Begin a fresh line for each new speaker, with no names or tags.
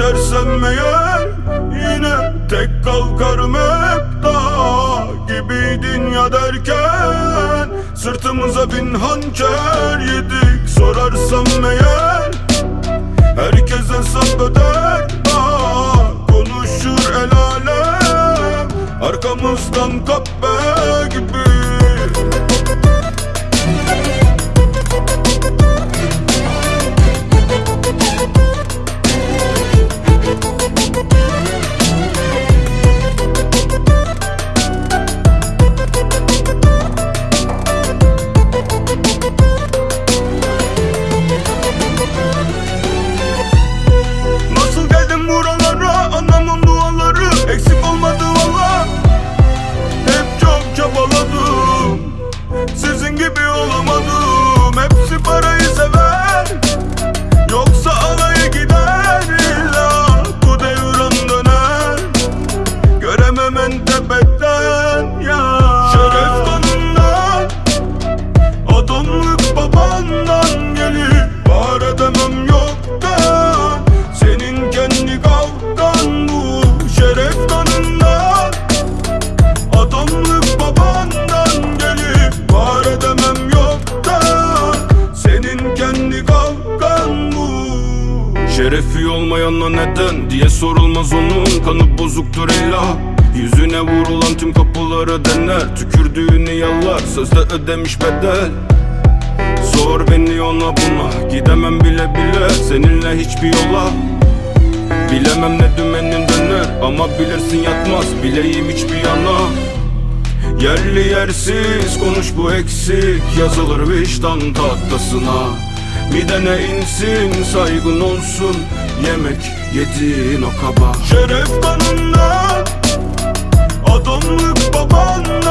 Düşersem eğer yine tek kalkarım hep dağ Gibiydin ya derken Sırtımıza bin hançer yedik Sorarsam eğer Herkes hesap öder Aa, Konuşur el alem Arkamızdan kahve gibi olmayana neden diye sorulmaz onun. Kanı bozuktur illa. Yüzüne vurulan tüm kapıları dener. Tükürdüğünü yalar sözde ödemiş bedel. Sor beni ona buna. Gidemem bile bile. Seninle hiçbir yola. Bilemem ne dümenin döner. Ama bilirsin yatmaz. Bileğim hiçbir yana. Yerli yersiz konuş bu eksik. Yazılır vicdan tahtasına Midene insin saygın olsun. Yemek yediğin o kaba. Şeref kanından Adamlık babanla.